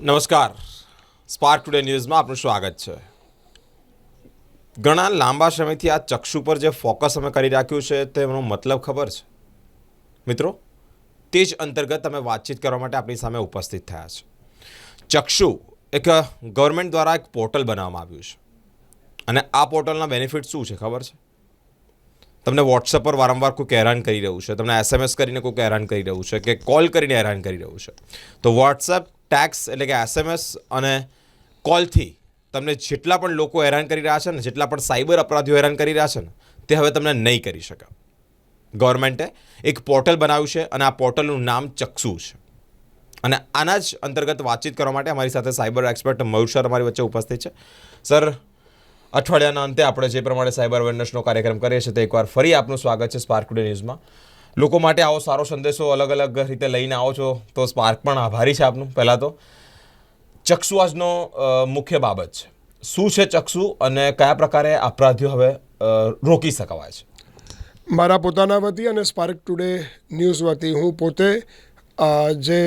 નમસ્કાર. Spark today ન્યૂઝમાં આપનું સ્વાગત છે. ઘણા લાંબા સમયથી આ ચક્ષુ પર જે ફોકસ અમે કરી રાખ્યું છે, તેનો મતલબ ખબર છે? મિત્રો, તે જ અંતર્ગત અમે વાતચીત કરવા માટે આપણી સામે ઉપસ્થિત થયા છે. ચક્ષુ એક ગવર્મેન્ટ દ્વારા એક પોર્ટલ બનાવવામાં આવ્યું છે. અને આ પોર્ટલના બેનિફિટ શું છે ખબર છે? તમને વોટ્સઅપ પર વારંવાર કોઈક હેરાન કરી રહ્યું છે, તમને એસએમએસ કરીને કોઈક હેરાન કરી રહ્યું છે કે કોલ કરીને હેરાન કરી રહ્યું છે. તો વોટ્સએપ ટેક્સ એટલે કે એસએમએસ અને કોલથી તમને જેટલા પણ લોકો હેરાન કરી રહ્યા છે ને, જેટલા પણ સાયબર અપરાધીઓ હેરાન કરી રહ્યા છે ને, તે હવે તમને નહીં કરી શકે. ગવર્મેન્ટે એક પોર્ટલ બનાવ્યું છે અને આ પોર્ટલનું નામ ચક્ષુ છે. અને આના જ અંતર્ગત વાતચીત કરવા માટે અમારી સાથે સાયબર એક્સપર્ટ મયુર સર અમારી વચ્ચે ઉપસ્થિત છે. સર અઠવાડિયાના અંતે આપણે જે પ્રમાણે સાયબર અવેરનેસનો કાર્યક્રમ કરીએ છીએ, તે એકવાર ફરી આપનું સ્વાગત છે સ્પાર્ક ન્યૂઝમાં લોકો માટે આવો સારો સંદેશો અલગ અલગ રીતે લઈને આવો છો. તો સ્પાર્ક પણ આભારી છે આપનું પહેલાં તો. ચક્ષુ આજનો મુખ્ય બાબત છે. શું છે ચક્ષુ અને કયા પ્રકારે અપરાધીઓ હવે રોકી શકાવાય છે? મારા પોતાના વતી અને સ્પાર્ક ટુડે ન્યૂઝ વતી હું પોતે જે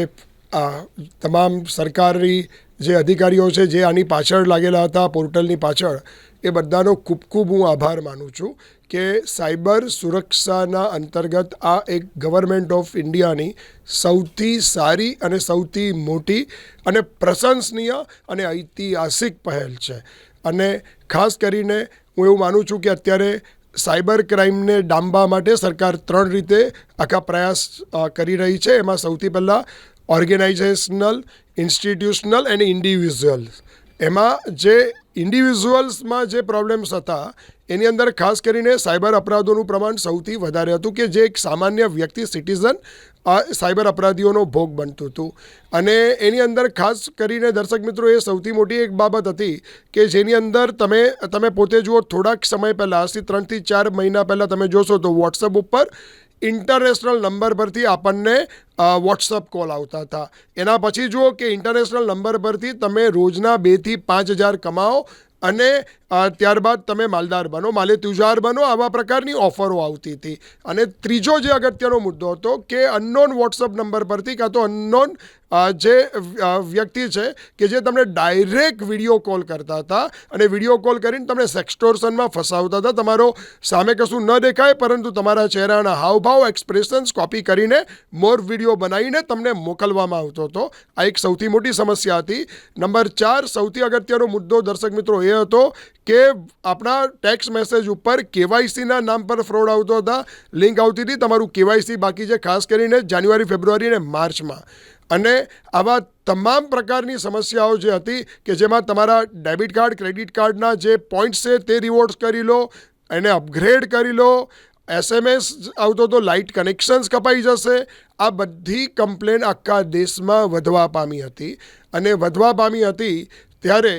તમામ સરકારી જે અધિકારીઓ છે, જે આની પાછળ લાગેલા હતા, પોર્ટલની પાછળ, એ બધાનો ખૂબ ખૂબ હું આભાર માનું છું કે સાયબર સુરક્ષાના અંતર્ગત આ એક ગવર્મેન્ટ ઓફ ઇન્ડિયાની સૌથી સારી અને સૌથી મોટી અને પ્રશંસનીય અને ઐતિહાસિક પહેલ છે. અને ખાસ કરીને હું એવું માનું છું કે અત્યારે સાયબર ક્રાઇમને ડામવા માટે સરકાર ત્રણ રીતે આખા પ્રયાસ કરી રહી છે. એમાં સૌથી પહેલાં ઓર્ગેનાઇઝેશનલ ઇન્સ્ટિટ્યુશનલ એન્ડ ઇન્ડિવિઝ્યુઅલ એમાં જે ઇન્ડિવિઝ્યુઅલ્સમાં જે પ્રોબ્લેમ્સ હતા, એની અંદર ખાસ કરીને સાયબર અપરાધોનું પ્રમાણ સૌથી વધારે હતું કે જે એક સામાન્ય વ્યક્તિ સિટીઝન સાયબર અપરાધીઓનો ભોગ બનતું હતું. અને એની અંદર ખાસ કરીને દર્શક મિત્રો, એ સૌથી મોટી એક બાબત હતી કે જેની અંદર તમે તમે પોતે જુઓ, થોડાક સમય પહેલાં, આજથી ત્રણથી ચાર મહિના પહેલાં તમે જોશો તો વોટ્સઅપ ઉપર ઇન્ટરનેશનલ નંબર પરથી આપણને વોટ્સઅપ કોલ આવતા હતા. એના પછી જુઓ કે ઇન્ટરનેશનલ નંબર પરથી તમે રોજના બેથી પાંચ હજાર કમાઓ અને ત્યારબાદ તમે માલદાર બનો, માલે તુજાર બનો, આવા પ્રકારની ઓફરો આવતી હતી. અને ત્રીજો જે અગત્યનો મુદ્દો હતો કે અનનોન વોટ્સઅપ નંબર પરથી કાં તો અનનોન જે વ્યક્તિ છે કે જે તમને ડાયરેક્ટ વીડિયો કોલ કરતા હતા અને વીડિયો કોલ કરીને તમને સેક્સટોર્સનમાં ફસાવતા હતા. તમારો સામે કશું ન દેખાય, પરંતુ તમારા ચહેરાના હાવભાવ એક્સપ્રેશન્સ કોપી કરીને મોર વીડિયો બનાવીને તમને મોકલવામાં આવતો હતો. આ એક સૌથી મોટી સમસ્યા હતી. નંબર ચાર, સૌથી અગત્યનો મુદ્દો દર્શક મિત્રો એ હતો કે આપણા ટેક્સ મેસેજ ઉપર કેવાયસીના નામ પર ફ્રોડ આવતો હતા. લિંક આવતી હતી તમારું કેવાયસી બાકી છે, ખાસ કરીને જાન્યુઆરી, ફેબ્રુઆરી અને માર્ચમાં. અને આવા તમામ પ્રકારની સમસ્યાઓ જે હતી કે જેમાં તમારા ડેબિટ કાર્ડ, ક્રેડિટ કાર્ડના જે પોઈન્ટ્સ છે તે રિવોર્ડ્સ કરી લો, એને અપગ્રેડ કરી લો એસએમએસ આવતો તો લાઇટ કનેક્શન્સ કપાઈ જશે. આ બધી કમ્પ્લેન આખા દેશમાં વધવા પામી હતી અને વધવા પામી હતી ત્યારે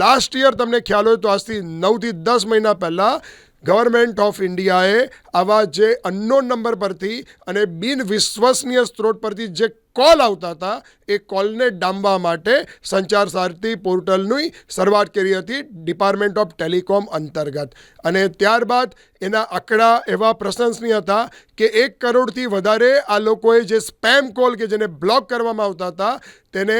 લાસ્ટ યર તમને ખ્યાલ હોય તો આજથી નવથી દસ મહિના પહેલાં ગવર્મેન્ટ ઓફ ઇન્ડિયાએ આવા જે અનનોન નંબર પરથી અને બિન વિશ્વસનીય સ્ત્રોત પરથી જે કોલ આવતા હતા, એ કોલને ડામવા માટે સંચાર સારથી પોર્ટલની શરૂઆત કરી હતી ડિપાર્ટમેન્ટ ઓફ ટેલિકોમ અંતર્ગત. અને ત્યારબાદ એના આંકડા એવા પ્રશંસનીય હતા કે એક કરોડથી વધારે આ લોકોએ જે સ્પેમ કોલ કે જેને બ્લોક કરવામાં આવતા હતા, તેને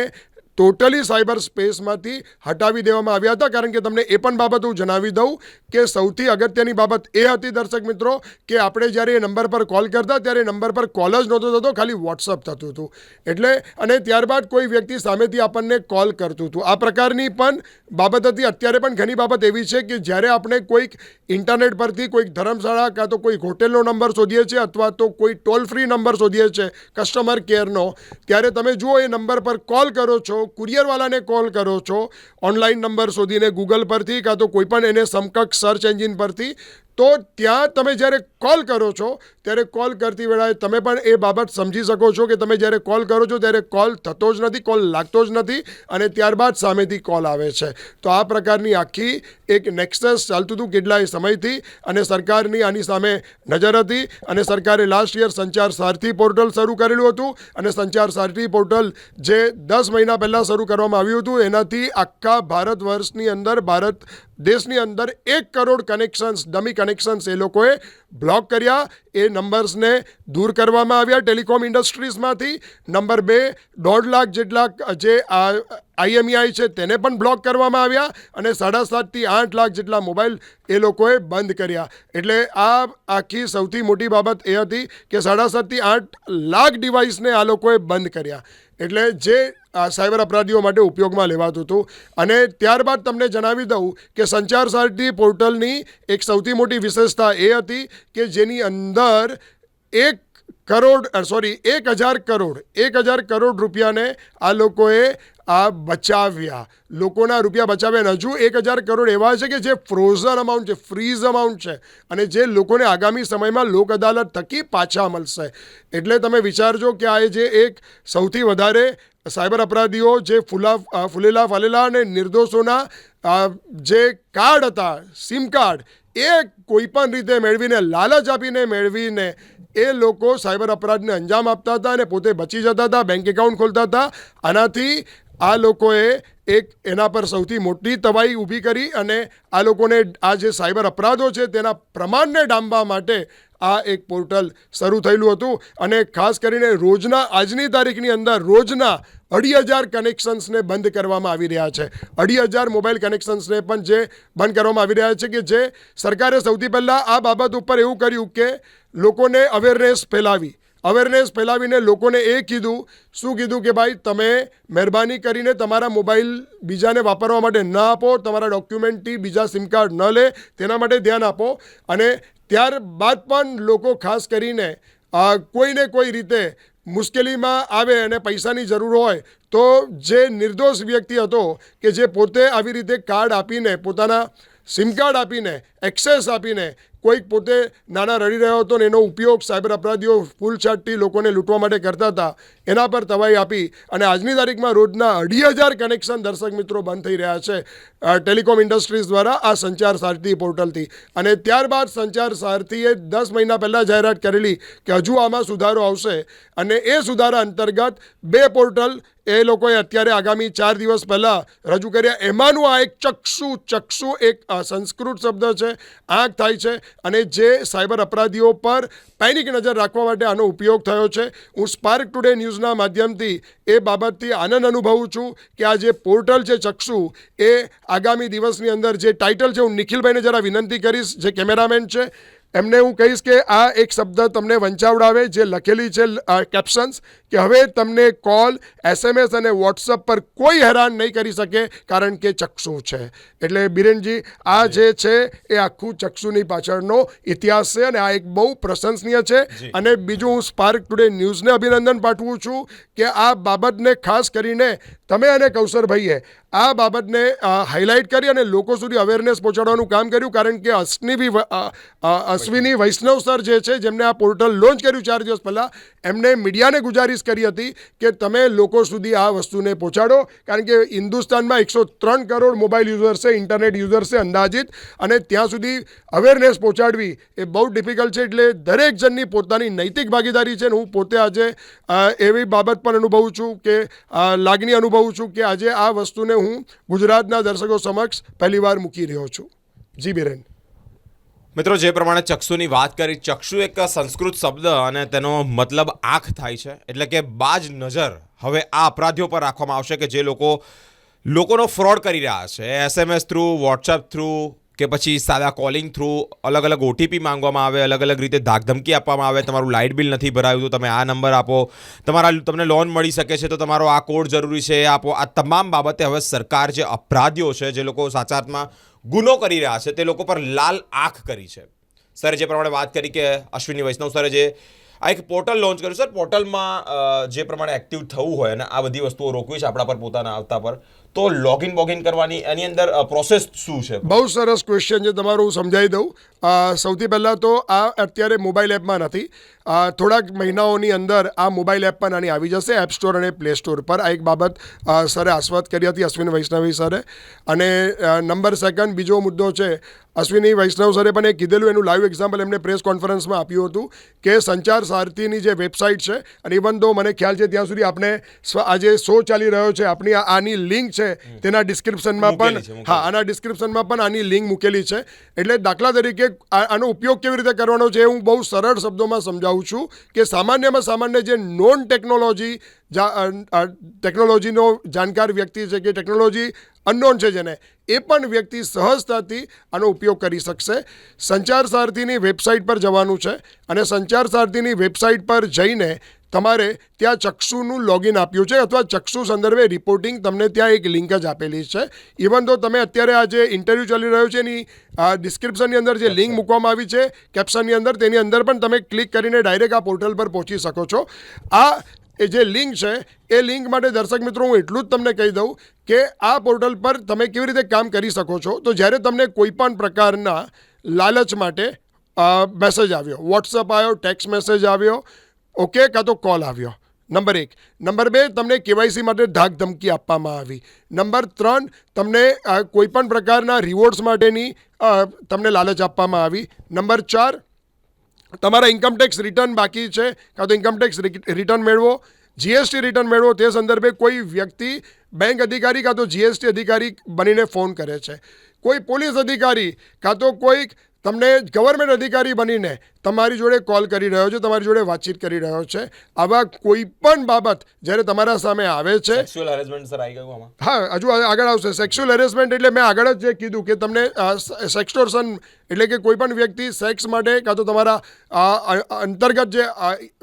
ટોટલી સાયબર સ્પેસમાંથી હટાવી દેવામાં આવ્યા હતા. કારણ કે તમને એ પણ બાબત હું જણાવી દઉં કે સૌથી અગત્યની બાબત એ હતી દર્શક મિત્રો કે આપણે જ્યારે એ નંબર પર કોલ કરતા ત્યારે નંબર પર કોલ જ નહોતો થતો, ખાલી વોટ્સઅપ થતું હતું. એટલે અને ત્યારબાદ કોઈ વ્યક્તિ સામેથી આપણને કોલ કરતું હતું. આ પ્રકારની પણ બાબત હતી. અત્યારે પણ ઘણી બાબત એવી છે કે જ્યારે આપણે કોઈક ઇન્ટરનેટ પરથી કોઈક ધર્મશાળા કાં તો કોઈક હોટેલનો નંબર શોધીએ છીએ અથવા તો કોઈ ટોલ ફ્રી નંબર શોધીએ છીએ, કસ્ટમર કેરનો, ત્યારે તમે જુઓ એ નંબર પર કોલ કરો છો કુરિયરવાલાને કોલ કરો છો. ઓનલાઈન નંબર શોધીને ગૂગલ પરથી કાં તો કોઈ પણ એને સમકક્ષ સર્ચ એન્જિન પરથી તો ત્યાં તમે જ્યારે કોલ કરો છો, ત્યારે કોલ કરતી વેળાએ તમે પણ એ બાબત સમજી શકો છો કે તમે જ્યારે કોલ કરો છો ત્યારે કોલ થતો જ નથી કોલ લાગતો જ નથી અને ત્યારબાદ સામેથી કોલ આવે છે. તો આ પ્રકારની આખી એક નેક્સસ ચાલતું હતું કેટલાય સમયથી અને સરકારની આની સામે નજર હતી અને સરકારે લાસ્ટ યર સંચાર સારથી પોર્ટલ શરૂ કરેલું હતું અને સંચાર સારથી પોર્ટલ જે દસ મહિના પહેલાં શરૂ કરવામાં આવ્યું હતું, એનાથી આખા ભારત વર્ષની અંદર ભારત દેશની અંદર એક કરોડ કનેક્શન્સ ડમી કનેક્શન્સ એ લોકોએ બ્લોક કર્યા. એ નંબર્સને દૂર કરવામાં આવ્યા ટેલિકોમ ઇન્ડસ્ટ્રીઝમાંથી. નંબર બે, દોઢ લાખ જેટલા જે આઈએમઈઆઈ છે તેને પણ બ્લોક કરવામાં આવ્યા અને સાડા સાતથી આઠ લાખ જેટલા મોબાઈલ એ લોકોએ બંધ કર્યા. એટલે આ આખી સૌથી મોટી બાબત એ હતી કે સાડા સાતથી આઠ લાખ ડિવાઇસને આ લોકોએ બંધ કર્યા. એટલે જે સાયબર અપરાધીઓ માટે ઉપયોગમાં લેવાતું હતું. અને ત્યારબાદ તમને જણાવી દઉં કે સંચાર સારથી પોર્ટલની એક સૌથી મોટી વિશેષતા એ હતી કે જેની અંદર એક કરોડ સોરી એક હજાર કરોડ, એક હજાર કરોડ રૂપિયાને આ લોકોએ આ બચાવ્યા. લોકોના રૂપિયા બચાવ્યા અને હજુ એક હજાર કરોડ એવા છે કે જે ફ્રોઝન અમાઉન્ટ છે ફ્રીઝ અમાઉન્ટ છે અને જે લોકોને આગામી સમયમાં લોક અદાલત થકી પાછા મળશે. એટલે તમે વિચારજો કે આ જે એક સૌથી વધારે સાયબર અપરાધીઓ જે ફૂલા ફૂલેલા, ફાલેલા અને નિર્દોષોના જે કાર્ડ હતા, સિમ કાર્ડ એ કોઈપણ રીતે મેળવીને લાલચ આપીને મેળવીને એ લોકો સાયબર અપરાધને અંજામ આપતા હતા અને પોતે બચી જતા હતા બેંક એકાઉન્ટ ખોલતા હતા. આનાથી આ લોકોએ એક એના પર સૌથી મોટી તબાહી ઊભી કરી અને આ લોકોને આ જે સાયબર અપરાધો છે તેના પ્રમાણને ડામવા માટે આ એક પોર્ટલ શરૂ થયેલું હતું. અને ખાસ કરીને રોજના આજની તારીખની અંદર રોજના અઢી હજાર કનેક્શન્સને બંધ કરવામાં આવી રહ્યા છે. અઢી હજાર મોબાઈલ કનેક્શન્સને પણ જે બંધ કરવામાં આવી રહ્યા છે કે જે સરકારે સૌથી પહેલાં આ બાબત ઉપર એવું કર્યું કે લોકોને અવેરનેસ ફેલાવી. અવેરનેસ ફેલાવીને લોકોને એ કીધું, શું કીધું કે ભાઈ તમે મહેરબાની કરીને તમારા મોબાઈલ બીજાને વાપરવા માટે ન આપો, તમારા ડોક્યુમેન્ટથી બીજા સિમ કાર્ડ ન લે, તેના માટે ધ્યાન આપો. અને ત્યારબાદ પણ લોકો ખાસ કરીને કોઈને કોઈ રીતે મુશ્કેલીમાં આવે અને પૈસાની જરૂર હોય, તો જે નિર્દોષ વ્યક્તિ હતો કે જે પોતે આવી રીતે કાર્ડ આપીને, પોતાના સિમ કાર્ડ આપીને, એક્સેસ આપીને કોઈક પોતે નાના રડી રહ્યો હતો ને એનો ઉપયોગ સાયબર અપરાધીઓ ફૂલ છાટથી લોકોને લૂંટવા માટે કરતા હતા. એના પર તવાઈ આપી અને આજની તારીખમાં રોજના અઢી હજાર કનેક્શન દર્શક મિત્રો બંધ થઈ રહ્યા છે. ટેલિકોમ ઇન્ડસ્ટ્રીઝ દ્વારા આ સંચાર સારથી પોર્ટલથી. અને ત્યારબાદ સંચાર સારથીએ દસ મહિના પહેલાં જાહેરાત કરેલી કે હજુ આમાં સુધારો આવશે. અને એ સુધારા અંતર્ગત બે પોર્ટલ એ લોકોએ અત્યારે આગામી ચાર દિવસ પહેલાં રજૂ કર્યા. એમાંનું આ એક ચક્ષુ ચક્ષુ એક સંસ્કૃત શબ્દ છે. આંખ થાય છે અને જે સાયબર અપરાધીઓ પર પેનિક નજર રાખવા માટે આનો ઉપયોગ થયો છે. હું સ્પાર્ક ટુડે ન્યૂઝના માધ્યમથી એ બાબતથી આનંદ અનુભવું છું કે આ જે પોર્ટલ છે ચક્ષુ, એ આગામી દિવસની અંદર જે ટાઇટલ છે, હું નિખિલભાઈને જરા વિનંતી કરીશ, જે કેમેરામેન છે એમને હું કહીશ કે આ એક શબ્દ તમને વંચાવડાવે જે લખેલી છે કેપ્શન્સ કે હવે તમને કોલ એસએમએસ અને વોટ્સઅપ પર કોઈ હેરાન નહીં કરી શકે કારણ કે ચક્ષુ છે. એટલે બિરેનજી આ જે. છે એ આખું ચક્ષુની પાછળનો ઇતિહાસ છે અને આ એક બહુ પ્રશંસનીય છે. અને બીજું હું સ્પાર્ક ટુડે ન્યૂઝને અભિનંદન પાઠવું છું કે આ બાબતને ખાસ કરીને તમે અને કૌશરભાઈએ આ બાબતને હાઇલાઇટ કરી અને લોકો સુધી અવેરનેસ પહોંચાડવાનું કામ કર્યું કારણ કે અસની વ- અ, વૈષ્ણવ સર જે છે જેમને આ પોર્ટલ લોન્ચ કર્યું ચાર દિવસ પહેલાં એમને મીડિયાને ગુજારિશ કરી હતી કે તમે લોકો સુધી આ વસ્તુને પહોંચાડો. કારણ કે હિન્દુસ્તાનમાં એકસો ત્રણ કરોડ મોબાઈલ યુઝર છે ઇન્ટરનેટ યુઝર છે અંદાજિત. અને ત્યાં સુધી અવેરનેસ પહોંચાડવી એ બહુ ડિફિકલ્ટ છે. એટલે દરેક જણની પોતાની નૈતિક ભાગીદારી છે ને હું પોતે આજે એવી બાબત પણ અનુભવું છું કે લાગણી અનુભવું છું કે આજે આ વસ્તુને હું ગુજરાતના દર્શકો સમક્ષ પહેલીવાર મૂકી રહ્યો છું. જી બિરેન. મિત્રો, જે પ્રમાણે ચક્ષુની વાત કરી, ચક્ષુ એક સંસ્કૃત શબ્દ અને તેનો મતલબ આંખ થાય છે. એટલે કે બાજ નજર. હવે આ અપરાધીઓ પર રાખવામાં આવશે કે જે લોકો લોકોનો ફ્રોડ કરી રહ્યા છે. એસએમએસ થ્રુ વોટ્સઅપ થ્રુ કે પછી સાદા કોલિંગ થ્રુ અલગ અલગ ઓટીપી માંગવામાં આવે, અલગ અલગ રીતે ધાકધમકી આપવામાં આવે, તમારું લાઇટ બિલ નથી ભરાયું તો તમે આ નંબર આપો. તમારા તમને લોન મળી શકે છે તો તમારો આ કોડ જરૂરી છે. આપો. આ તમામ બાબતે હવે સરકાર જે અપરાધીઓ છે, જે લોકો સાચા અર્થમાં ગુનો કરી રહ્યા છે, તે લોકો પર લાલ આંખ કરી છે. સરે જે પ્રમાણે વાત કરી કે અશ્વિની વૈષ્ણવ સરે જે આ એક પોર્ટલ લોન્ચ કર્યું સર પોર્ટલમાં જે પ્રમાણે એક્ટિવ થવું હોય અને આ બધી વસ્તુઓ રોકવી છે આપણા પર પોતાના આવતા પર તો લોગિન બોગિન કરવાની એની અંદર પ્રોસેસ શું છે? બહુ સરસ ક્વેશ્ચન છે, તમારું સમજાવી દઉં. સૌથી પહેલાં તો આ અત્યારે મોબાઈલ એપમાં નથી. થોડાક મહિનાઓની અંદર આ મોબાઈલ એપ પણ આની આવી જશે એપ સ્ટોર અને પ્લે સ્ટોર પર. આ એક બાબત સરે આસ્વાદ કરી હતી અશ્વિન વૈષ્ણવી સરે. અને નંબર સેકન્ડ બીજો મુદ્દો છે, અશ્વિની વૈષ્ણવ સરે પણ એ કીધેલું, એનું લાઈવ એક્ઝામ્પલ એમને પ્રેસ કોન્ફરન્સમાં આપ્યું હતું કે સંચાર સારથીની જે વેબસાઇટ છે, અને ઇવન તો મને ખ્યાલ છે ત્યાં સુધી આપણે આજે શો ચાલી રહ્યો છે આપણી આની લિંક છે છે તેના ડિસ્ક્રિપ્શનમાં પણ. હા આના ડિસ્ક્રિપ્શનમાં પણ આની લિંક મૂકેલી છે એટલે દાખલા તરીકે આનો ઉપયોગ કેવી રીતે કરવાનો છે એ હું બહુ સરળ શબ્દોમાં સમજાવું છું કે સામાન્યમાં સામાન્ય જે નોન ટેકનોલોજી ટેકનોલોજીનો જાણકાર વ્યક્તિ છે કે ટેકનોલોજી અનનોન છે જેને એ પણ વ્યક્તિ સહજતાથી આનો ઉપયોગ કરી શકશે. સંચાર સારથીની વેબસાઇટ પર જવાનું છે અને સંચાર સારથીની વેબસાઇટ પર જઈને તમારે ત્યાં ચક્ષુનું લોગિન આપ્યું છે અથવા ચક્ષુ સંદર્ભે રિપોર્ટિંગ તમને ત્યાં એક લિંક જ આપેલી છે. ઇવન તો તમે અત્યારે આ જે ઇન્ટરવ્યૂ ચાલી રહ્યો છે એની ડિસ્ક્રિપ્શનની અંદર જે લિંક મૂકવામાં આવી છે કેપ્શનની અંદર તેની અંદર પણ તમે ક્લિક કરીને ડાયરેક્ટ આ પોર્ટલ પર પહોંચી શકો છો. આ એ જે લિંક છે, એ લિંક માટે દર્શક મિત્રો, હું એટલું જ તમને કહી દઉં કે આ પોર્ટલ પર તમે કેવી રીતે કામ કરી શકો છો. તો જ્યારે તમને કોઈપણ પ્રકારના લાલચ માટે મેસેજ આવ્યો વોટ્સઅપ આવ્યો ટેક્સ્ટ મેસેજ આવ્યો ઓકે કાં તો કોલ આવ્યો. નંબર એક. નંબર બે, તમને કેવાયસી માટે ધાક ધમકી આપવામાં આવી. નંબર ત્રણ, તમને કોઈપણ પ્રકારના રિવોર્ડ્સ માટેની તમને લાલચ આપવામાં આવી. નંબર ચાર તમારા ઇન્કમટેક્સ રિટર્ન બાકી છે, કાં તો ઇન્કમટેક્સ રિટર્ન મેળવો જીએસટી રિટર્ન મેળવો, તે સંદર્ભે કોઈ વ્યક્તિ બેંક અધિકારી કાં તો જીએસટી અધિકારી બનીને ફોન કરે છે. કોઈ પોલીસ અધિકારી, કાં તો કોઈક તમને ગવર્મેન્ટ અધિકારી બનીને તમારી જોડે કોલ કરી રહ્યો છે તમારી જોડે વાતચીત કરી રહ્યો છે આવા કોઈ પણ બાબત જ્યારે તમારા સામે આવે છે સેક્સ્યુઅલ હેરેસમેન્ટ સર આવી ગયું હા હજુ આગળ આવશે. સેક્સ્યુઅલ હેરેસમેન્ટ એટલે મેં આગળ જ જે કીધું કે તમને સેક્સટોર્સન એટલે કે કોઈ પણ વ્યક્તિ સેક્સ માટે કાં તો તમારા અંતર્ગત જે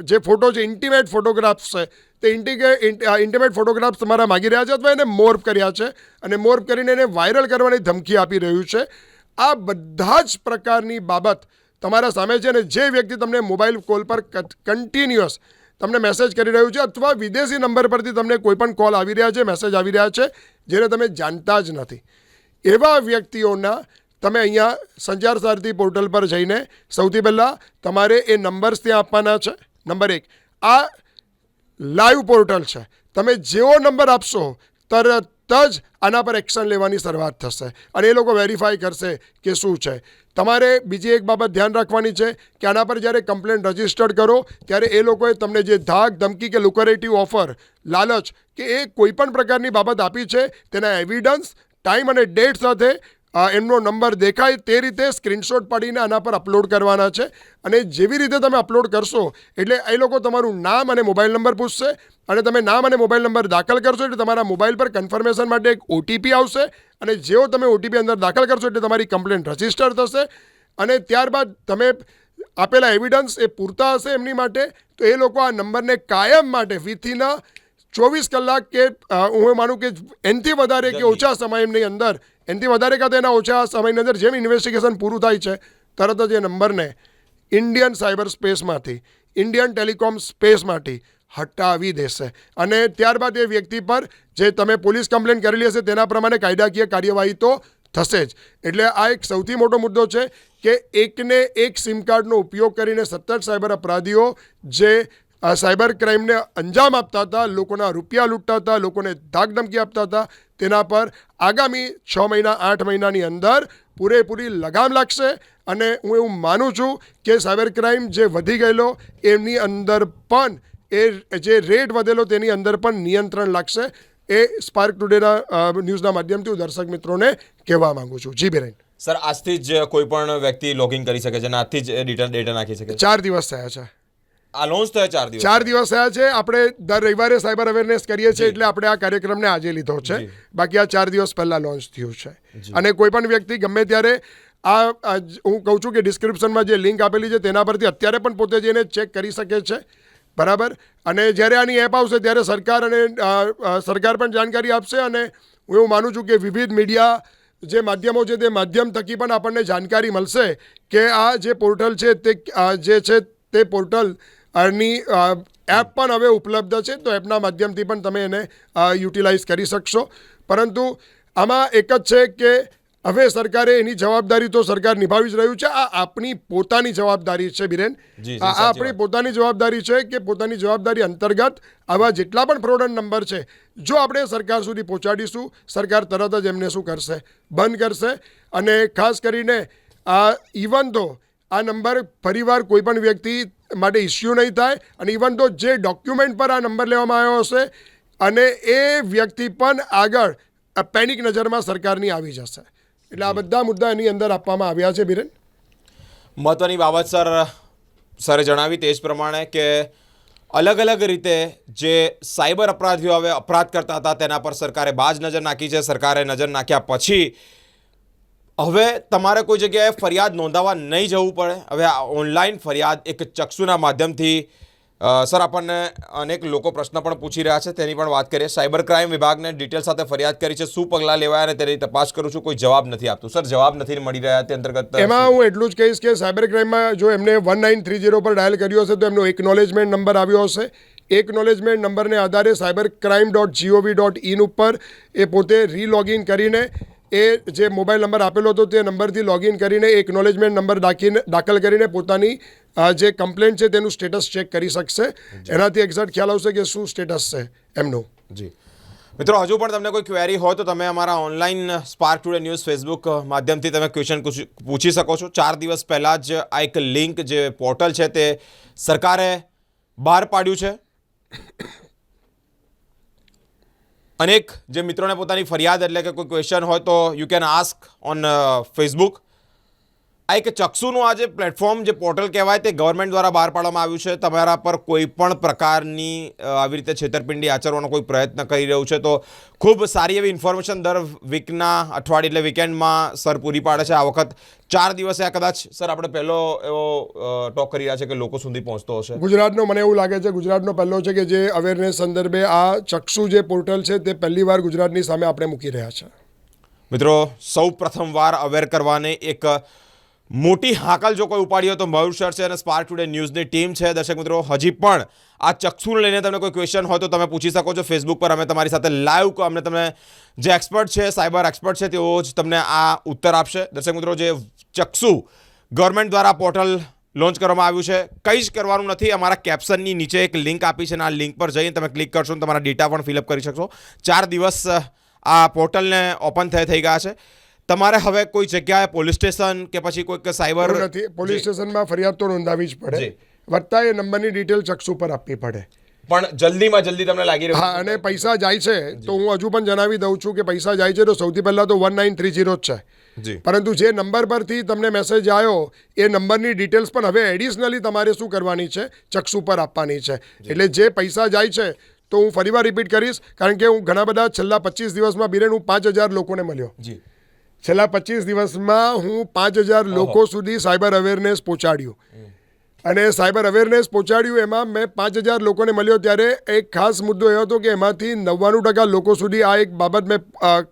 જે ફોટો છે ઇન્ટિમેટ ફોટોગ્રાફ્સ છે તે ઇન્ટિકે ઇન્ટિમેટ ફોટોગ્રાફ્સ તમારા માગી રહ્યા છે અથવા એને મોર્ફ કર્યા છે? અને મોર્ફ કરીને એને વાયરલ કરવાની ધમકી આપી રહ્યું છે? આ બધા જ પ્રકારની બાબત તમારા સામે છે અને જે વ્યક્તિ તમને મોબાઈલ કોલ પર કન્ટિન્યુઅસ તમને મેસેજ કરી રહ્યું છે અથવા વિદેશી નંબર પરથી તમને કોઈ પણ કોલ આવી રહ્યા છે મેસેજ આવી રહ્યા છે, જેને તમે જાણતા જ નથી. એવા વ્યક્તિઓના તમે અહીંયા સંચાર સારથી પોર્ટલ પર જઈને સૌથી પહેલાં તમારે એ નંબર્સ ત્યાં આપવાના છે. નંબર એક, આ લાઈવ પોર્ટલ છે. તમે જેવો નંબર આપશો તરત જ આના પર એક્શન લેવાની શરૂઆત થશે. અને એ લોકો વેરીફાઈ કરશે કે શું છે. તમારે બીજી એક બાબત ધ્યાન રાખવાની છે કે આના પર જ્યારે કમ્પ્લેન રજિસ્ટર્ડ કરો, ત્યારે એ લોકોએ તમને જે ધાક, ધમકી કે લુકરેટિવ ઓફર લાલચ કે એ કોઈપણ પ્રકારની બાબત આપી છે, તેના એવિડન્સ ટાઈમ અને ડેટ સાથે એમનો નંબર દેખાય તે રીતે સ્ક્રીનશોટ પાડીને આના પર અપલોડ કરવાના છે. અને જેવી રીતે તમે અપલોડ કરશો, એટલે એ લોકો તમારું નામ અને મોબાઈલ નંબર પૂછશે અને તમે નામ અને મોબાઈલ નંબર દાખલ કરશો એટલે તમારા મોબાઈલ પર કન્ફર્મેશન માટે એક ઓટીપી આવશે. અને જેવો તમે ઓટીપી અંદર દાખલ કરશો એટલે તમારી કમ્પ્લેન રજિસ્ટર થશે. અને ત્યારબાદ તમે આપેલા એવિડન્સ એ પૂરતા હશે એમની માટે. તો એ લોકો આ નંબરને કાયમ માટે વિથિન ચોવીસ કલાક કે હું માનું કે એનથી વધારે કે ઓછા સમયની અંદર એનથી વધારે કાં તેના એના ઓછા સમયની અંદર જેમ ઇન્વેસ્ટિગેશન પૂરું થાય છે તરત જ એ નંબરને ઇન્ડિયન સાયબર સ્પેસમાંથી ઇન્ડિયન ટેલિકોમ સ્પેસમાંથી હટાવી દેશે. અને ત્યારબાદ એ વ્યક્તિ પર જે તમે પોલીસ કમ્પ્લેન કરેલી હશે તેના પ્રમાણે કાયદાકીય કાર્યવાહી તો થશે જ. એટલે આ એક સૌથી મોટો મુદ્દો છે કે એકને એક સિમ કાર્ડનો ઉપયોગ કરીને સત્તર સાયબર અપરાધીઓ જે આ સાયબર ક્રાઇમને અંજામ આપતા હતા લોકોના રૂપિયા લૂંટતા હતા લોકોને ધાકધમકી આપતા હતા. તેના પર આગામી છ મહિના આઠ મહિનાની અંદર પૂરેપૂરી લગામ લાગશે અને હું એવું માનું છું કે સાયબર ક્રાઇમ જે વધી ગયેલો એમની અંદર પણ એ જે રેટ વધેલો તેની અંદર પણ નિયંત્રણ લાગશે. એ સ્પાર્ક ટુડેના ન્યૂઝના માધ્યમથી હું દર્શક મિત્રોને કહેવા માંગુ છું. જી બેરેન સર આજથી જ કોઈ પણ વ્યક્તિ લોગિન કરી શકે છે અને આજથી જ ડેટા ડેટા નાખી શકે ચાર દિવસ થયા છે. આ લોન્ચ થયા ચાર દિવસ. ચાર દિવસ થયા છે. આપણે દર રવિવારે સાયબર અવેરનેસ કરીએ છીએ એટલે આપણે આ કાર્યક્રમને આજે લીધો છે. બાકી આ ચાર દિવસ પહેલાં લોન્ચ થયું છે. અને કોઈ પણ વ્યક્તિ ગમે ત્યારે આ હું કહું છું કે ડિસ્ક્રિપ્શનમાં જે લિંક આપેલી છે તેના પરથી અત્યારે પણ પોતે જઈને ચેક કરી શકે છે. બરાબર? અને જ્યારે આની એપ આવશે ત્યારે સરકાર અને સરકાર પણ જાણકારી આપશે અને હું એવું માનું છું કે વિવિધ મીડિયા જે માધ્યમો છે તે માધ્યમ થકી પણ આપણને જાણકારી મળશે કે આ જે પોર્ટલ છે તે જે છે તે પોર્ટલ આની એપ પણ હવે ઉપલબ્ધ છે તો એપના માધ્યમથી પણ તમે એને યુટિલાઇઝ કરી શકશો. પરંતુ આમાં એક જ છે કે હવે સરકારે એની જવાબદારી તો સરકાર નિભાવી જ રહ્યું છે. આ આપણી પોતાની જવાબદારી છે બિરેન. આ આપણી પોતાની જવાબદારી છે કે પોતાની જવાબદારી અંતર્ગત આવા જેટલા પણ ફ્રોડન નંબર છે જો આપણે સરકાર સુધી પહોંચાડીશું સરકાર તરત જ એમને શું કરશે? બંધ કરશે. અને ખાસ કરીને આ ઇવન તો આ નંબર ફરીવાર કોઈ પણ વ્યક્તિ માટે ઇસ્યુ નહીં થાય અને ઇવન તો જે ડોક્યુમેન્ટ પર આ નંબર લેવામાં આવ્યો હશે અને એ વ્યક્તિ પણ આગળ પેનિક નજરમાં સરકારની આવી જશે. એટલે આ બધા મુદ્દા એની અંદર આપવામાં આવ્યા છે બિરેન. મહત્વની બાબત સર સરે જણાવી તે જ પ્રમાણે કે અલગ અલગ રીતે જે સાયબર અપરાધીઓ હવે અપરાધ કરતા હતા તેના પર સરકારે બાજ નજર નાખી છે. સરકારે નજર નાખ્યા પછી હવે તમારે કોઈ જગ્યાએ ફરિયાદ નોંધાવવા નહીં જવું પડે. હવે આ ઓનલાઈન ફરિયાદ એક ચક્ષુના માધ્યમથી સર આપણને અનેક લોકો પ્રશ્ન પણ પૂછી રહ્યા છે. તેની પણ વાત કરીએ. સાયબર ક્રાઇમ વિભાગને ડિટેલ સાથે ફરિયાદ કરી છે. શું પગલાં લેવાય અને તેની તપાસ કરું છું. કોઈ જવાબ નથી આપતું. સર જવાબ નથી મળી રહ્યા તે અંતર્ગત એમાં હું એટલું જ કહીશ કે સાયબર ક્રાઇમમાં જો એમને વન નાઇન થ્રી જીરો પર ડાયલ કર્યો હશે તો એમનો એકનોલેજમેન્ટ નંબર આવ્યો હશે. એકનોલેજમેન્ટ નંબરને આધારે cyber crime dot gov dot in ઉપર એ પોતે રીલોગિન કરીને એ જે મોબાઈલ નંબર આપેલો હતો તે નંબરથી લોગિન કરીને એકનોલેજમેન્ટ નંબર દાખીને દાખલ કરીને પોતાની જે કમ્પ્લેન્ટ છે તેનું સ્ટેટસ ચેક કરી શકશે. એનાથી એક્ઝેક્ટ ખ્યાલ આવશે કે શું સ્ટેટસ છે એમનું. જી. મિત્રો હજુ પણ તમને કોઈ ક્વેરી હોય તો તમે અમારા online spark today news Facebook માધ્યમથી તમે ક્વેશ્ચન પૂછી શકો છો. ચાર દિવસ પહેલાં જ આ એક લિંક જે પોર્ટલ છે તે સરકારે બહાર પાડ્યું છે. અનેક જે મિત્રોને પોતાની ફરિયાદ એટલે કે કોઈ ક્વેશ્ચન હોય તો you can ask on Facebook આ એક ચક્ષુનું આ જે પ્લેટફોર્મ જે પોર્ટલ કહેવાય તે ગવર્મેન્ટ દ્વારા બહાર પાડવામાં આવ્યું છે. તમારા પર કોઈ પણ પ્રકારની આવી રીતે છેતરપિંડી આચરવાનો કોઈ પ્રયત્ન કરી રહ્યું છે તો ખૂબ સારી એવી ઇન્ફોર્મેશન દર વીકના અઠવાડિયે એટલે વીકેન્ડમાં સર પૂરી પાડે છે. આ વખત ચાર દિવસે આ કદાચ સર આપણે પહેલો એવો ટોક કરી રહ્યા છે કે લોકો સુધી પહોંચતો હશે. ગુજરાતનો મને એવું લાગે છે ગુજરાતનો પહેલો છે કે જે અવેરનેસ સંદર્ભે આ ચક્ષુ જે પોર્ટલ છે તે પહેલીવાર ગુજરાતની સામે આપણે મૂકી રહ્યા છે. મિત્રો સૌ પ્રથમવાર અવેર કરવાને એક મોટી હાકલ જો કોઈ ઉપાડી હોય તો મયુર સર છે અને સ્પાર્ક ટુડે ન્યૂઝની ટીમ છે. દર્શક મિત્રો, હજી પણ આ ચક્ષુને લઈને તમને કોઈ ક્વેશ્ચન હોય તો તમે પૂછી શકો છો ફેસબુક પર. અમે તમારી સાથે લાઈવ અમને તમે જે એક્સપર્ટ છે સાયબર એક્સપર્ટ છે, તેઓ જ તમને આ ઉત્તર આપશે. દર્શક મિત્રો, જે ચક્ષુ ગવર્મેન્ટ દ્વારા પોર્ટલ લોન્ચ કરવામાં આવ્યું છે, કંઈ જ કરવાનું નથી. અમારા કેપ્શનની નીચે એક લિંક આપી છે અને આ લિંક પર જઈને તમે ક્લિક કરશો અને તમારા ડેટા પણ ફિલઅપ કરી શકશો. ચાર દિવસ આ પોર્ટલને ઓપન થઈ થઈ ગયા છે. તમારે હવે કોઈ જગ્યાએ પોલીસ સ્ટેશન કે પછી કોઈક સાયબર નથી. પોલીસ સ્ટેશનમાં ફરિયાદ તો નોંધાવી જ પડે. વત્તા એ નંબરની ડિટેલ ચક્ષુ પર આપવી પડે. પણ જલ્દીમાં જલ્દી તમને લાગી રહ્યું હા અને પૈસા જાય છે. તો હું હજુ પણ જણાવી દઉં છું કે પૈસા જાય છે તો સૌથી પહેલાં તો વન નાઇન થ્રી જીરો જ છે. પરંતુ જે નંબર પરથી તમને મેસેજ આવ્યો એ નંબરની ડિટેલ્સ પણ હવે એડિશનલી તમારે શું કરવાની છે? ચક્ષુ પર આપવાની છે. એટલે જે પૈસા જાય છે તો હું ફરીવાર રિપીટ કરીશ કારણ કે હું ઘણા બધા છેલ્લા પચીસ દિવસમાં બિરેન હું પાંચ હજાર લોકોને મળ્યો. જી. છેલ્લા પચીસ દિવસમાં હું પાંચ હજાર લોકો સુધી સાયબર અવેરનેસ પહોંચાડ્યું. અને સાયબર અવેરનેસ પહોંચાડ્યું એમાં મેં પાંચ હજાર લોકોને મળ્યો ત્યારે એક ખાસ મુદ્દો એ હતો કે એમાંથી નવ્વાણું ટકા લોકો સુધી આ એક બાબત મેં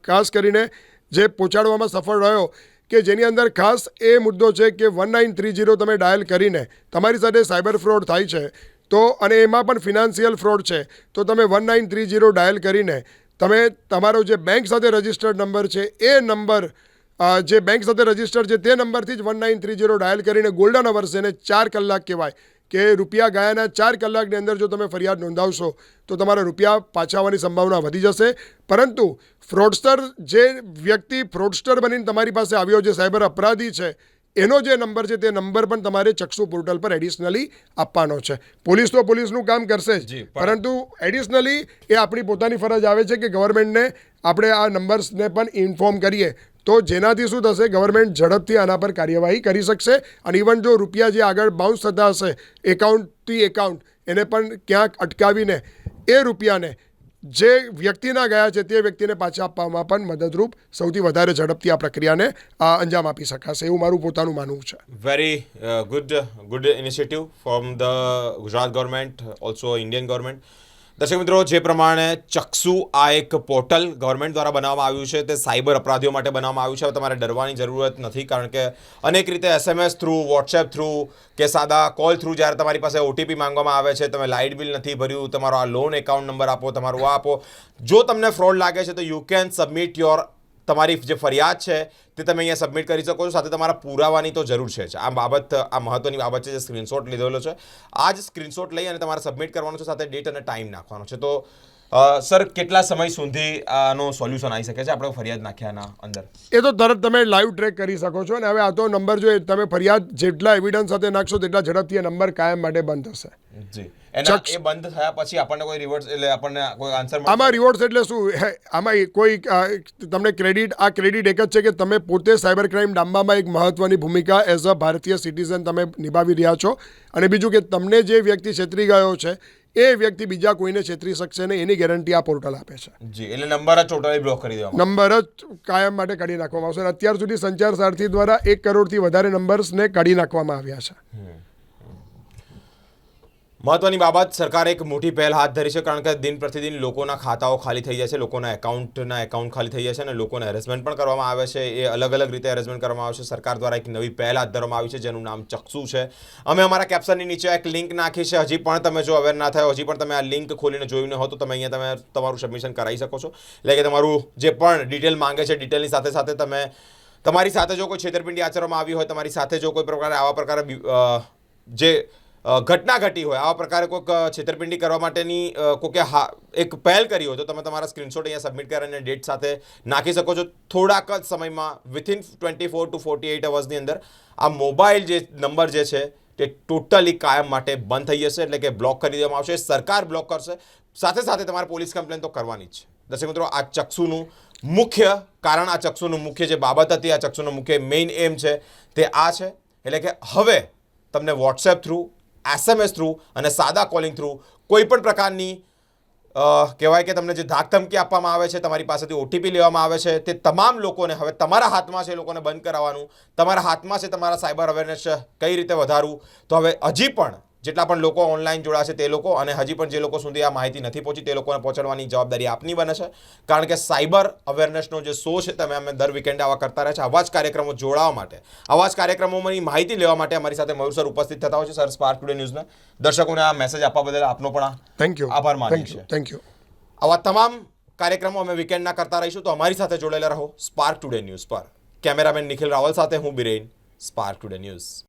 ખાસ કરીને જે પહોંચાડવામાં સફળ રહ્યો કે જેની અંદર ખાસ એ મુદ્દો છે કે વન નાઇન થ્રી જીરો તમે ડાયલ કરીને તમારી સાથે સાયબર ફ્રોડ થાય છે. તો અને એમાં પણ ફિનાન્શિયલ ફ્રોડ છે. તો તમે one nine three zero dial કરીને તમે તમારો જે બેંક સાથે રજિસ્ટર્ડ નંબર છે, એ નંબર જે બેંક સાથે રજિસ્ટર છે, તે નંબરથી જ one nine three zero dial કરીને ગોલ્ડન અવર્સ એને ચાર કલાક કહેવાય. કે રૂપિયા ગયાના ચાર કલાકની અંદર જો તમે ફરિયાદ નોંધાવશો, તો તમારા રૂપિયા પાછા આવવાની સંભાવના વધી જશે. પરંતુ ફ્રોડસ્ટર જે વ્યક્તિ ફ્રોડસ્ટર બનીને તમારી પાસે આવ્યો, જે સાયબર અપરાધી છે એનો જે નંબર છે તે નંબર પણ તમારે ચક્ષુ પોર્ટલ પર એડિશનલી આપવાનો છે. પોલીસ તો પોલીસનું કામ કરશે જ. પરંતુ એડિશનલી એ આપણી પોતાની ફરજ આવે છે કે ગવર્મેન્ટને આપણે આ નંબર્સને પણ ઇન્ફોર્મ કરીએ. તો જેનાથી શું થશે ગવર્મેન્ટ ઝડપથી આના પર કાર્યવાહી કરી શકશે અને ઇવન જો રૂપિયા જે આગળ બાઉન્સ થતા હશે એકાઉન્ટથી એકાઉન્ટ એને પણ ક્યાંક અટકાવીને એ રૂપિયાને જે વ્યક્તિના ગયા છે તે વ્યક્તિને પાછા આપવામાં પણ મદદરૂપ સૌથી વધારે ઝડપથી આ પ્રક્રિયાને અંજામ આપી શકાશે એવું મારું પોતાનું માનવું છે. Very good good initiative from the Gujarat government also Indian government દર્શક મિત્રો, જે પ્રમાણે ચક્ષુ આ એક પોર્ટલ ગવર્મેન્ટ દ્વારા બનાવવામાં આવ્યું છે, તે સાયબર અપરાધીઓ માટે બનાવવામાં આવ્યું છે. હવે તમારે ડરવાની જરૂરત નથી, કારણ કે અનેક રીતે એસએમએસ થ્રુ વોટ્સએપ થ્રુ કે સાદા કોલ થ્રુ જ્યારે તમારી પાસે ઓટીપી માંગવામાં આવે છે, તમે લાઇટ બિલ નથી ભર્યું, તમારો આ લોન એકાઉન્ટ નંબર આપો, તમારું આ આપો. જો તમને ફ્રોડ લાગે છે, તો યુ કેન સબમિટ યોર તમારી જે ફરિયાદ છે, તે તમે અહીંયા સબમિટ કરી શકો છો. સાથે તમારા પુરાવાની તો જરૂર છે આ બાબત, આ મહત્વની બાબત છે જે સ્ક્રીનશોટ લીધેલો છે. આ જ સ્ક્રીનશોટ લઈ અને તમારે સબમિટ કરવાનો છે, સાથે ડેટ અને ટાઈમ નાખવાનો છે. તો સર કેટલા સમય સુધી આનો સોલ્યુશન આવી શકે છે? આપણે ફરિયાદ નાખ્યાના અંદર. એ તો તરત તમે લાઈવ ટ્રેક કરી શકો છો અને હવે આ તો નંબર જો તમે ફરિયાદ જેટલા એવિડન્સ સાથે નાખશો તેટલા ઝડપથી એ નંબર કાયમ માટે બંધ થશે. જી. એના એ બંધ થયા પછી આપણને કોઈ રિવર્સ એટલે આપણને કોઈ આન્સર આમાં રિવોર્ડ્સ એટલે શું? આમાં કોઈ તમને ક્રેડિટ આ ક્રેડિટ એક જ છે કે તમે પોતે સાયબર ક્રાઇમ ડામવામાં એક મહત્વની ભૂમિકા એઝ અ ભારતીય સિટીઝન તમે નિભાવી રહ્યા છો. અને બીજું કે તમને જે વ્યક્તિ છેતરી ગયો છે એ વ્યક્તિ બીજા કોઈને છેતરી શકશે નહીં એની ગેરંટી આ પોર્ટલ આપે છે. જી એટલે નંબર જ ટોટલી બ્લોક કરી દેવા નંબર જ કાયમ માટે કાઢી નાખવામાં આવશે. અને અત્યાર સુધી સંચાર સારથી દ્વારા એક કરોડથી વધારે નંબર્સને કાઢી નાખવામાં આવ્યા છે. મહત્વની બાબત, સરકારે એક મોટી પહેલ હાથ ધરી છે કારણ કે દિન પ્રતિદિન લોકોના ખાતાઓ ખાલી થઈ જાય છે, લોકોના એકાઉન્ટના એકાઉન્ટ ખાલી થઈ જાય છે અને લોકોને હેરેસમેન્ટ પણ કરવામાં આવે છે. એ અલગ અલગ રીતે હેરેસમેન્ટ કરવામાં આવે છે. સરકાર દ્વારા એક નવી પહેલ હાથ ધરવામાં આવી છે જેનું નામ ચક્ષુ છે. અમે અમારા કેપ્શનની નીચે એક લિંક નાખી છે. હજી પણ તમે જો અવેર ના થયો, હજી પણ તમે આ લિંક ખોલીને જોયું ન હો તો તમે અહીંયા તમે તમારું સબમિશન કરાવી શકો છો. એટલે કે તમારું જે પણ ડિટેલ માંગે છે ડિટેલની સાથે સાથે તમે તમારી સાથે જો કોઈ છેતરપિંડી આચરવામાં આવી હોય, તમારી સાથે જો કોઈ પ્રકારે આવા પ્રકારે જે ઘટના ઘટી હોય. આવા પ્રકારે કોઈક છેતરપિંડી કરવા માટેની કોકે હા, એક પહેલ કરી હોય તો તમે તમારા સ્ક્રીનશોટ અહીંયા સબમિટ કરીને ડેટ સાથે નાખી શકો છો. થોડાક જ સમયમાં within twenty four to forty eight અવર્સની અંદર, આ મોબાઈલ જે નંબર જે છે, તે ટોટલી કાયમ માટે બંધ થઈ જશે. એટલે કે બ્લોક કરી દેવામાં આવશે. સરકાર બ્લોક કરશે. સાથે સાથે તમારે પોલીસ કમ્પ્લેન તો કરવાની જ છે. દર્શક મિત્રો, આ ચક્ષુનું મુખ્ય કારણ, આ ચક્ષુનું મુખ્ય જે બાબત હતી, આ ચક્ષુનો મુખ્ય મેઇન એમ છે, તે આ છે. એટલે કે હવે તમને વોટ્સએપ થ્રુ એસએમએસ થ્રુ અને સાદા કોલિંગ થ્રુ કોઈપણ પ્રકારની કહેવાય કે તમને જે ધાકધમકી આપવામાં આવે છે, તમારી પાસેથી ઓટીપી લેવામાં આવે છે, તે તમામ લોકોને, હવે તમારા હાથમાં છે લોકોને બંધ કરાવવાનું, તમારા હાથમાં છે તમારા સાયબર અવેરનેસ કઈ રીતે વધારવું? તો હવે હજી પણ જેટલા પણ લોકો ઓનલાઈન જોડાશે તે લોકો અને હજી પણ જે લોકો સુધી આ માહિતી નથી પહોંચી તે લોકોને પહોંચાડવાની જવાબદારી આપની બને છે. કારણ કે સાયબર અવેરનેસનો જે શો છે તમે અમે દર વીકેન્ડે આવા કરતા રહે છે. આવા જ કાર્યક્રમો જોડાવા માટે આવા જ કાર્યક્રમોની માહિતી લેવા માટે અમારી સાથે મયુર સર ઉપસ્થિત થતા હોય છે સર સ્પાર્ક ટુડે ન્યૂઝના દર્શકોને આ મેસેજ આપવા બદલ આપનો પણ આ થેન્ક યુ આભાર માનીએ છે થેન્ક યુ આવા તમામ કાર્યક્રમો અમે વીકેન્ડના કરતા રહીશું તો અમારી સાથે જોડાયેલા રહો સ્પાર્ક ટુડે ન્યૂઝ પર. કેમેરામેન નિખિલ રાવલ સાથે હું બિરેન સ્પાર્ક ટુડે ન્યૂઝ